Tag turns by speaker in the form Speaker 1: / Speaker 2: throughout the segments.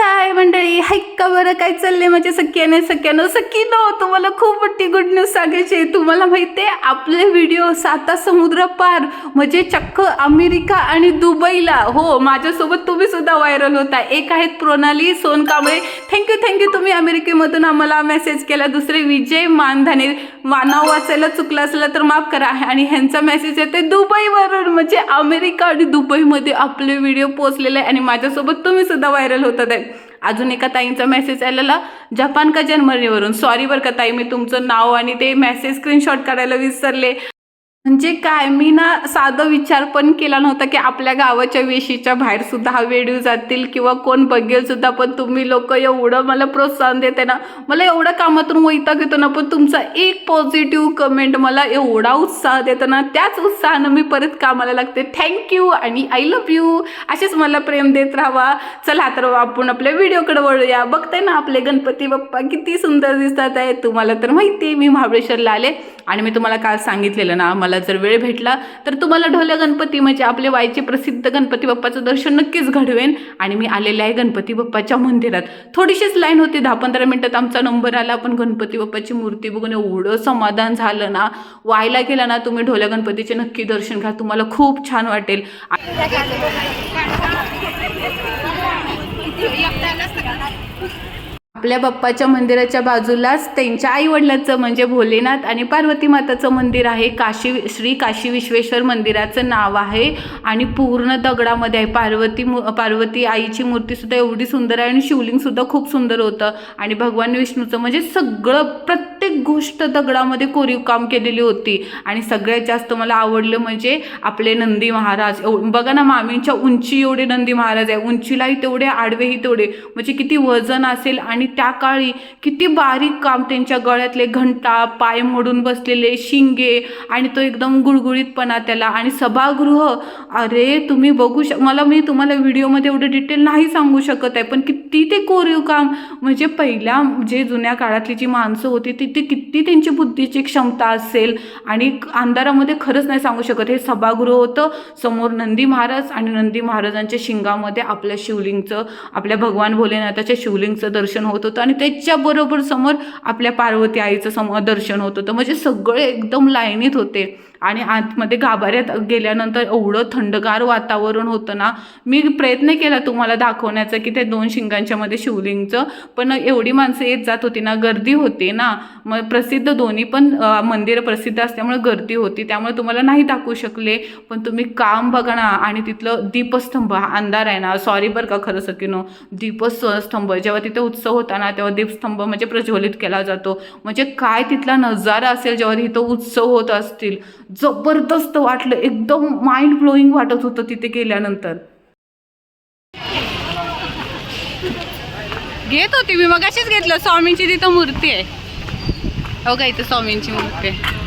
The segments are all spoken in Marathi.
Speaker 1: काय मंडळी? हायका बरं? काय चाललंय माझ्या सख्याने? सख्यानं सखी नो तुम्हाला खूप मोठी गुड न्यूज सांगायची आहे. तुम्हाला माहिती आहे आपले व्हिडिओ साता समुद्र पार म्हणजे चक्क अमेरिका आणि दुबईला. हो माझ्यासोबत तुम्ही सुद्धा व्हायरल होता. एक आहेत प्रोनाली सोन कांबळे थँक्यू थँक्यू तुम्ही अमेरिकेमधून आम्हाला मेसेज केला. दुसरे विजय मानधाने. मा- नाव वाचायला चुकलं असलं तर माफ करा. आणि ह्यांचा मेसेज येते दुबईवरून. म्हणजे अमेरिका आणि दुबईमध्ये आपले व्हिडिओ पोचलेले आहे. आणि माझ्यासोबत तुम्ही सुद्धा व्हायरल होतात. आहे अजून एका ताईंचा मेसेज आलेला जपान का जर्मनीवरून सॉरी बरं का ताई मी तुमचं नाव आणि ते मेसेज स्क्रीनशॉट काढायला विसरले. म्हणजे काय मी ना साधं विचार पण केला नव्हता की आपल्या गावाच्या वेशीच्या बाहेर सुद्धा हा व्हिडिओ जातील किंवा कोण बघेल सुद्धा पण तुम्ही लोक एवढं मला प्रोत्साहन देते ना मला एवढं कामातून वैताग येतो ना पण तुमचा एक पॉझिटिव्ह कमेंट मला एवढा उत्साह देतो ना त्याच उत्साहानं मी परत कामाला लागते. थँक्यू आणि आय लव्ह यू असेच मला प्रेम देत राहावा. चला तर हो, आपण आपल्या व्हिडिओकडे वळूया. बघताय ना आपले गणपती बाप्पा किती सुंदर दिसतात आहे. तुम्हाला तर माहिती आहे मी महाबळेश्वरला आले आणि मी तुम्हाला काल सांगितलेलं ना मला जर वेळ भेटला तर तुम्हाला ढोल्या गणपती म्हणजे आपले वायचे प्रसिद्ध गणपती बाप्पाचं दर्शन नक्कीच घडवेन आणि मी आलेले आहे गणपती बाप्पाच्या मंदिरात थोडीशीच लाईन होती दहा पंधरा मिनटात आमचा नंबर आला पण गणपती बाप्पाची मूर्ती बघून एवढं समाधान झालं ना व्हायला गेला ना तुम्ही ढोल्या गणपतीचे नक्की दर्शन घ्या तुम्हाला खूप छान वाटेल आपल्या बाप्पाच्या मंदिराच्या बाजूलाच त्यांच्या आई वडिलांचं म्हणजे भोलेनाथ आणि पार्वती माताचं मंदिर आहे. काशी श्री काशी विश्वेश्वर मंदिराचं नाव आहे. आणि पूर्ण दगडामध्ये आहे. पार्वती मू पार्वती आईची मूर्तीसुद्धा एवढी सुंदर आहे आणि शिवलिंगसुद्धा खूप सुंदर होतं. आणि भगवान विष्णूचं म्हणजे सगळं प्रत्येक गोष्ट दगडामध्ये कोरीव काम केलेली होती. आणि सगळ्यात जास्त मला आवडलं म्हणजे आपले नंदी महाराज. बघा ना मामींच्या उंची एवढे नंदी महाराज आहे. उंचीलाही तेवढे आडवेही तेवढे. म्हणजे किती वजन असेल आणि त्या काळी किती बारीक काम त्यांच्या गळ्यातले घंटा पाय मोडून बसलेले शिंगे आणि तो एकदम गुळगुळीतपणा त्याला. आणि सभागृह अरे तुम्ही बघू शक मला मी तुम्हाला व्हिडिओमध्ये एवढं डिटेल नाही सांगू शकत आहे पण किती ते कोरीव काम. म्हणजे पहिल्या जे जुन्या काळातली जी माणसं होती ती ती किती त्यांची बुद्धीची क्षमता असेल आणि अंधारामध्ये खरंच नाही सांगू शकत. हे सभागृह होतं समोर नंदी महाराज आणि नंदी महाराजांच्या शिंगामध्ये आपल्या शिवलिंगचं आपल्या भगवान भोलेनाथाच्या शिवलिंगचं दर्शन होत होत होतं. आणि त्याच्याबरोबर समोर आपल्या पार्वती आईचं सम दर्शन होत होतं. म्हणजे सगळे एकदम लाईनीत होते. आणि आतमध्ये गाभाऱ्यात गेल्यानंतर एवढं थंडगार वातावरण होतं ना. मी प्रयत्न केला तुम्हाला दाखवण्याचा की ते दोन शिंगांच्या मध्ये शिवलिंगचं. पण एवढी माणसं येत जात होती ना गर्दी होती ना. मग प्रसिद्ध दोन्ही पण मंदिर मंदिरं प्रसिद्ध असल्यामुळे गर्दी होती. त्यामुळे तुम्हाला नाही दाखवू शकले. पण तुम्ही काम बघा ना. आणि तिथलं दीपस्तंभ अंधार आहे ना. सॉरी बरं का खरं सकिनो दीपस्तंभ जेव्हा तिथे उत्सव होता होताना तेव्हा दीपस्तंभ म्हणजे प्रज्वलित केला जातो. म्हणजे काय तिथला नजारा असेल जेव्हा तिथं उत्सव होत असतील. जबरदस्त वाटलं. एकदम माइंड ब्लोईंग वाटत होतं तिथे गेल्यानंतर. घेत होती मी. मग अशीच घेतलं. स्वामींची तिथं मूर्ती आहे. हो का इथं स्वामींची मूर्ती आहे.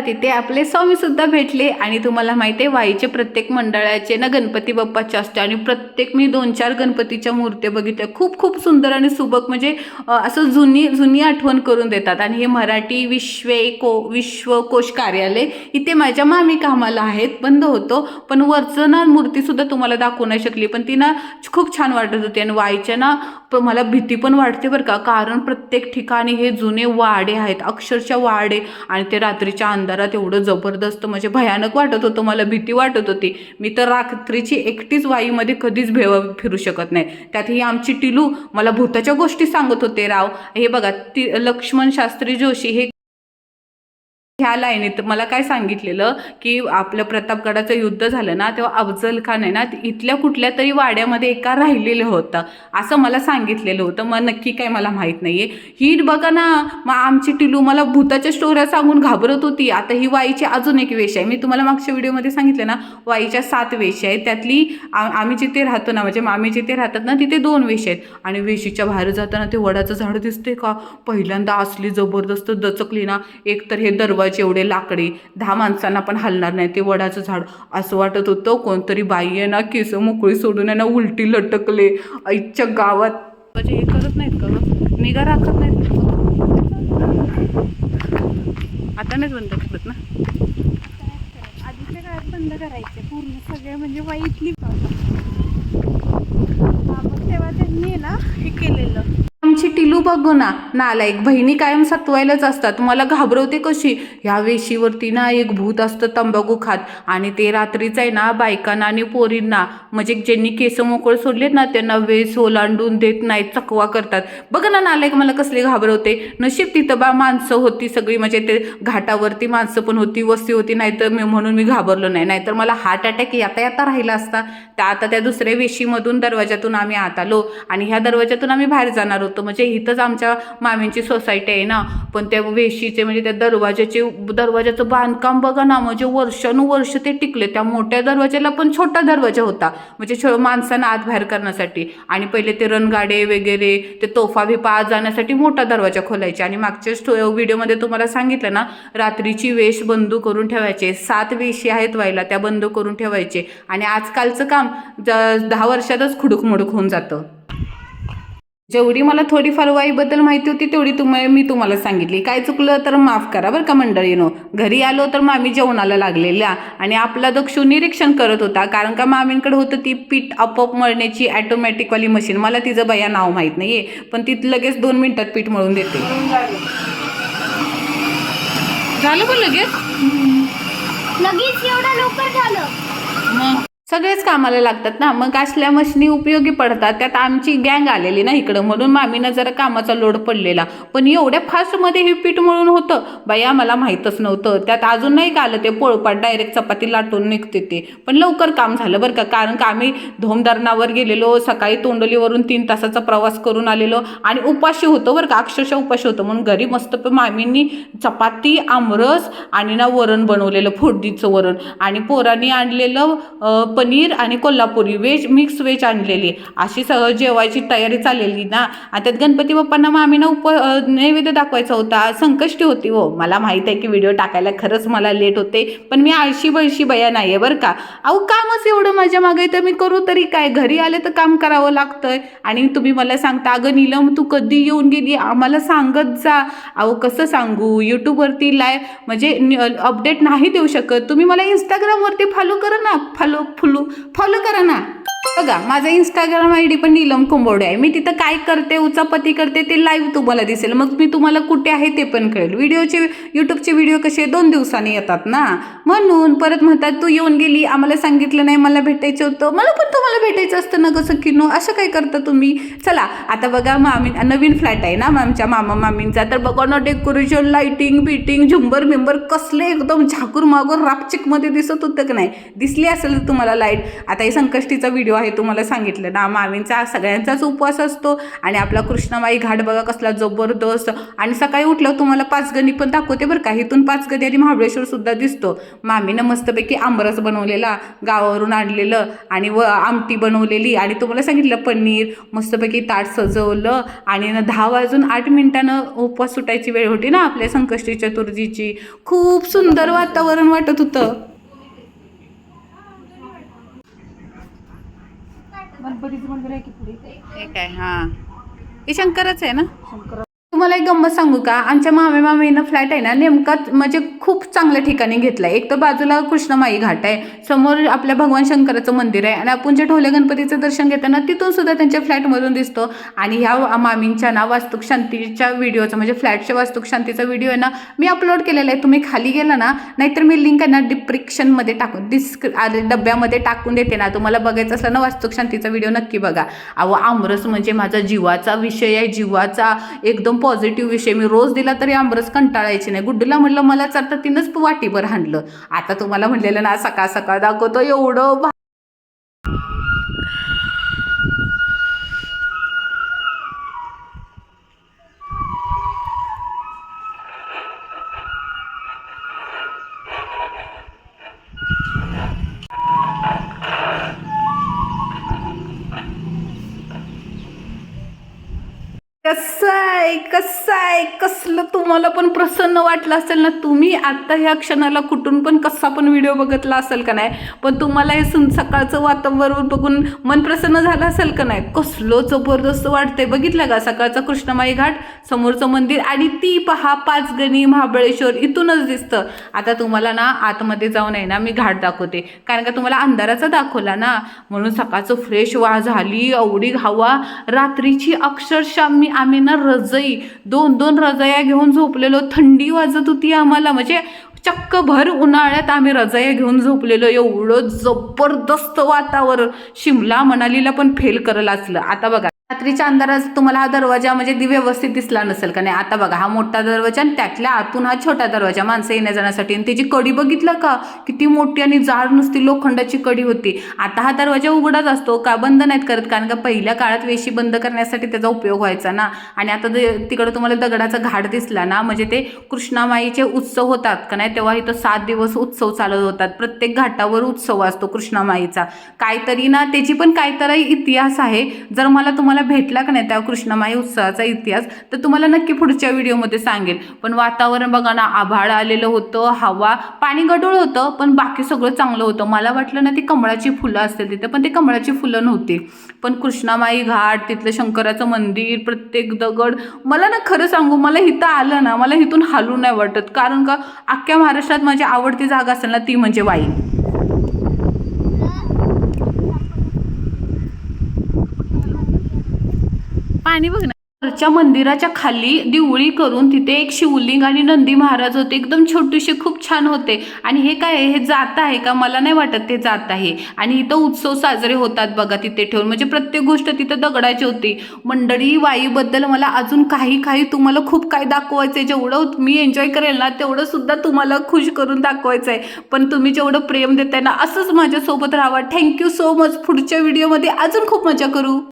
Speaker 1: तिथे आपले स्वामी सुद्धा भेटले आणि तुम्हाला माहिती आहे वाईचे प्रत्येक मंडळाचे ना गणपती बाप्पाचे असते आणि प्रत्येक मी दोन चार गणपतीच्या मूर्त्या बघितल्या. खूप खूप सुंदर आणि सुबक म्हणजे असं जुनी जुनी आठवण करून देतात. आणि हे मराठी विश्वे को विश्वकोश कार्यालय इथे माझ्या मामी कामाला आहेत बंद होतो. पण वरचं ना मूर्तीसुद्धा तुम्हाला दाखवू नाही शकली. पण ती ना खूप छान वाटत होती आणि वाईच्या ना मला भीती पण वाटते बरं का. कारण प्रत्येक ठिकाणी हे जुने वाडे आहेत अक्षरशः वाडे आणि ते रात्रीच्या अंधारात एवढं जबरदस्त म्हणजे भयानक वाटत होतं मला भीती वाटत होती. मी तर रात्रीची एकटीच वाईमध्ये कधीच भेव फिरू शकत नाही. त्यात ही आमची टिलू मला भूताच्या गोष्टी सांगत होते राव. हे बघा ती लक्ष्मण शास्त्री जोशी हे ह्या लाईनीत मला काय सांगितलेलं की आपलं प्रतापगडाचं युद्ध झालं ना तेव्हा अफजल खान आहे ना इथल्या कुठल्या तरी वाड्यामध्ये एका राहिलेलं होतं. असं मला सांगितलेलं होतं. मग नक्की काय मला माहीत नाही आहे ही बघा ना मग आमची टिलू मला भूताच्या स्टोऱ्या सांगून घाबरत होती. आता ही वाईची अजून एक वेश आहे. मी तुम्हाला मागच्या व्हिडिओमध्ये सांगितलं ना वाईच्या सात वेश आहेत. त्यातली आम्ही जिथे राहतो ना म्हणजे मामी जिथे राहतात ना तिथे दोन वेश आहेत. आणि वेशीच्या बाहेर जाताना ते वडाचं झाड दिसते का? पहिल्यांदा असली जबरदस्त दचकली ना एक तर हे दरवाजे एवढे लाकडी दहा माणसांना पण हलणार नाही ते वडाचं झाड. असं वाटत होतं कोणतरी बाई आहे ना केस मोकळी सोडून आहे ना उलटी लटकले. आईच्या गावात. म्हणजे हे करत नाहीत का? निगा राखत नाहीत? आता नाहीच बंद करत ना?
Speaker 2: आधीच्या काळात बंद करायचे पूर्ण सगळे म्हणजे वाईटली. बाबा तेव्हा त्यांनी ना हे केलेलं.
Speaker 1: पिलू बघ बघू ना नालायक बहिणी कायम सतवायलाच असतात. मला घाबरवते कशी? ह्या वेशीवरती ना एक भूत असतं तंबाखू खात. आणि ते रात्रीच आहे ना बायकांना आणि पोरींना. म्हणजे ज्यांनी केस मोकळ सोडलेत ना त्यांना वेस ओलांडून देत नाहीत चकवा करतात. बघ ना नालायक मला कसले घाबरवते. नशीब तिथं बा माणसं होती सगळी. म्हणजे ते घाटावरती माणसं पण होती वस्ती होती. नाहीतर मी म्हणून मी घाबरलो नाही. नाहीतर मला हार्ट अटॅक याता येता राहिला असता. त्या आता त्या दुसऱ्या वेशीमधून दरवाजातून आम्ही आत आलो. आणि ह्या दरवाजातून आम्ही बाहेर जाणार होतो. म्हणजे इथंच आमच्या मामींची सोसायटी आहे ना. पण त्या वेशीचे म्हणजे त्या दरवाजाचे दरवाजाचं बांधकाम बघा ना म्हणजे वर्षानुवर्ष ते टिकले. त्या मोठ्या दरवाजाला पण छोटा दरवाजा होता. म्हणजे छो माणसांना आत बाहेर करण्यासाठी. आणि पहिले ते रणगाडे वगैरे ते तोफा बिफा आत जाण्यासाठी मोठा दरवाजा खोलायचे. आणि मागच्या व्हिडिओमध्ये तुम्हाला सांगितलं ना रात्रीची वेश बंद करून ठेवायचे. सात वेशी आहेत व्हायला त्या बंद करून ठेवायचे. आणि आजकालचं काम ज- दहा वर्षातच खुडूक मुडूक होऊन जातं. जेवढी मला थोडीफार वाईबद्दल माहिती होती तेवढी तुम्हाला मी तुम्हाला सांगितली. काय चुकलं तर माफ करा बरं का मंडळीनो घरी आलो तर मामी जेवणाला लागलेल्या आणि आपला दक्षू निरीक्षण करत होता. कारण का मामींकडे होतं ती पीठ आपोआप मळण्याची ॲटोमॅटिकवाली मशीन मला तिचं बया नाव माहीत नाही आहे पण ती लगेच दोन मिनिटात पीठ मळून देते. झालं पण लगेच?
Speaker 2: लगेच एवढं लवकर झालं.
Speaker 1: सगळेच कामाला लागतात ना. मग असल्या मशिनी उपयोगी पडतात. त्यात आमची गँग आलेली ना इकडं. म्हणून मामीनं जरा कामाचा लोड पडलेला. पण एवढ्या फास्टमध्ये हे पीठ मळून होतं. बाई आम्हाला माहीतच नव्हतं. त्यात अजून नाही का आलं ते पोळपाट डायरेक्ट चपाती लाटून निघते ते. पण लवकर काम झालं बरं का. कारण का आम्ही धोमधरणावर गेलेलो. सकाळी तोंडलीवरून तीन तासाचा प्रवास करून आलेलो. आणि उपाशी होतो बरं का. अक्षरशः उपाशी होतं. म्हणून घरी मस्त मामींनी चपाती आमरस आणि ना वरण बनवलेलं. फोडदीचं वरण. आणि पोरांनी आणलेलं पनीर आणि कोल्हापुरी व्हेज मिक्स व्हेज आणलेली. अशी सगळं जेवायची तयारी चाललेली ना. आणि त्यात गणपती बाप्पांना मग आम्ही ना उप नैवेद्य दाखवायचा होता. संकष्टी होती हो. मला माहीत आहे की व्हिडिओ टाकायला खरंच मला लेट होते. पण मी आळशी बळशी बया नाही आहे बरं का. अहो कामच एवढं माझ्या मागे तर मी करू तरी काय? घरी आले तर काम करावं लागतंय. आणि तुम्ही मला सांगता अगं नीलम तू कधी येऊन गेली? आम्हाला सांगत जा. अहो कसं सांगू? यूट्यूबवरती लाय म्हणजे अपडेट नाही देऊ शकत. तुम्ही मला इंस्टाग्रामवरती फॉलो करा ना. फॉलो फुलू फॉलो करा ना बघा माझा इंस्टाग्राम आय डी पण नीलम कुंबवडे आहे. मी तिथं काय करते उचापती करते ते लाईव्ह तुम्हाला दिसेल. मग मी तुम्हाला कुठे आहे ते पण कळेल. व्हिडिओचे यूट्यूबचे व्हिडिओ कसे दोन दिवसांनी येतात ना? म्हणून परत म्हणतात तू येऊन गेली आम्हाला सांगितलं नाही मला भेटायचं होतं. मला पण तुम्हाला भेटायचं असतं ना कसं किनो असं काय करता तुम्ही? चला आता बघा मामी नवीन फ्लॅट आहे ना आमच्या मामा मामींचा. तर बघा ना डेकोरेशन लाईटिंग बिटिंग झुंबर बिंबर कसले एकदम झाकूर मागूर रापचिकमध्ये दिसत होतं की नाही? दिसली असेल तुम्हाला लाइट आता हे संकष्टीचा व्हिडिओ आहे तुम्हाला सांगितलं ना. मामींचा सगळ्यांचाच उपवास असतो आणि आपला कृष्णामाई घाट बघा कसला जबरदस्त. आणि सकाळी उठलं तुम्हाला पाचगणी पण दाखवते बरं का. इथून पाचगणी आणि महाबळेश्वर सुद्धा दिसतो. मामीनं मस्तपैकी आमरस बनवलेला गावावरून आणलेलं आणि व आमटी बनवलेली आणि तुम्हाला सांगितलं पनीर मस्तपैकी ताट सजवलं आणि न दहा वाजून आठ मिनिटानं उपवास सुटायची वेळ होती ना आपल्या संकष्टी चतुर्थीची. खूप सुंदर वातावरण वाटत होतं.
Speaker 2: गणपतीचं मंदिर आहे की पुढे?
Speaker 1: हे काय हां. हे शंकरच आहे ना? तुम्हाला एक गंमत सांगू का? आमच्या मामे मामीनं फ्लॅट आहे ना नेमका म्हणजे खूप चांगल्या ठिकाणी घेतलाय. एक तर बाजूला कृष्णमाई घाट आहे समोर आपल्या भगवान शंकराचं मंदिर आहे आणि आपण जे ढोले गणपतीचं दर्शन घेताना तिथून सुद्धा त्यांच्या फ्लॅटमधून दिसतो. आणि ह्या मामींच्या ना वास्तुक शांतीच्या व्हिडिओचा म्हणजे फ्लॅटच्या वास्तुक शांतीचा व्हिडिओ आहे ना मी अपलोड केलेला आहे. तुम्ही खाली गेला ना नाहीतर मी लिंक आहे ना डिप्रिक्शनमध्ये टाकून डिस्क डब्यामध्ये टाकून देते ना. तुम्हाला बघायचं असलं ना वास्तुक शांतीचा व्हिडिओ नक्की बघा. अहो आमरस म्हणजे माझा जीवाचा विषय आहे. जीवाचा एकदम पॉझिटिव्ह पॉझिटिव्ह विषय मी रोज दिला तरी आमरस कंटाळायची नाही. गुड्डूला म्हणलं मला चालतं तिनंच वाटीभर हाणलं. आता तुम्हाला म्हणलेलं ना सकाळ सकाळ दाखवतो एवढं कसं आहे? कसलं तुम्हाला पण प्रसन्न वाटलं असेल ना? तुम्ही आत्ता ह्या क्षणाला कुठून पण कसा पण व्हिडिओ बघितला असेल का नाही? पण तुम्हाला हे सुन सकाळचं वातावरण बघून मन प्रसन्न झालं असेल का नाही? कसलं जबरदस्त वाटतंय. बघितलं का? सकाळचा कृष्णमाई घाट समोरचं मंदिर आणि ती पहा पाचगणी महाबळेश्वर इथूनच दिसतं. आता तुम्हाला ना आतमध्ये जाऊन आहे ना मी घाट दाखवते. कारण का तुम्हाला अंधाराचा दाखवला ना? म्हणून सकाळचं फ्रेश वा झाली एवढी हवा. रात्रीची अक्षरशः मी आम्ही ना रजई दोन दोन रजाया घेऊन झोपलेलो. थंडी वाजत होती आम्हाला. म्हणजे चक्क भर उन्हाळ्यात आम्ही रजाया घेऊन झोपलेलो. एवढं जबरदस्त वातावरण. शिमला मनालीला पण फेल करल असलं. आता बघा. रात्रीच्या अंधारात तुम्हाला हा दरवाजा म्हणजे दि- व्यवस्थित दिसला नसेल का? नाही आता बघा हा मोठा दरवाजा आणि त्यातल्या आतून हा छोटा दरवाजा. माणसं येण्या जाण्यासाठी. आणि त्याची कडी बघितलं का? किती मोठी आणि जाड नुसती लोखंडाची कडी होती. आता हा दरवाजा उघडाच असतो. का बंद नाहीत करत? कारण का पहिल्या काळात वेशी बंद करण्यासाठी त्याचा उपयोग व्हायचा ना? आणि आता तिकडं तुम्हाला दगडाचा घाट दिसला ना? म्हणजे ते कृष्णामाईचे उत्सव होतात का नाही? तेव्हा इथं सात दिवस उत्सव चालत होतात. प्रत्येक घाटावर उत्सव असतो कृष्णामाईचा. काहीतरी ना त्याची पण काहीतरी इतिहास आहे. जर मला तुम्हाला भेटला का नाही त्या कृष्णमाई उत्सवाचा इतिहास तर तुम्हाला नक्की पुढच्या व्हिडिओमध्ये सांगेल. पण वातावरण बघा ना आभाळ आलेलं होतं हवा पाणी गडूळ होतं पण बाकी सगळं चांगलं होतं. मला वाटलं ना ती कमळाची फुलं असतील तिथे पण ती कमळाची फुलं नव्हती. पण कृष्णामाई घाट तिथलं शंकराचं मंदिर प्रत्येक दगड मला ना खरं सांगू मला इथं आलं ना मला इथून हालू नाही वाटत. कारण का अख्ख्या महाराष्ट्रात माझी आवडती जागा असेल ना ती म्हणजे वाई. पाणी बघ ना. घरच्या मंदिराच्या खाली दिवळी करून तिथे एक शिवलिंग आणि नंदी महाराज होते. एकदम छोटीशी खूप छान होते. आणि हे काय हे जात आहे का? मला नाही वाटत ते जात आहे. आणि इथं उत्सव साजरे होतात बघा तिथे ठेवून. म्हणजे प्रत्येक गोष्ट तिथं दगडाची होती. मंडळी वाईबद्दल मला अजून काही काही तुम्हाला खूप काही दाखवायचं आहे जेवढं मी एन्जॉय करेल ना तेवढं सुद्धा तुम्हाला खुश करून दाखवायचं आहे पण तुम्ही जेवढं प्रेम देताय ना असंच माझ्यासोबत राहावा. थँक्यू सो मच पुढच्या व्हिडिओमध्ये अजून खूप मजा करू.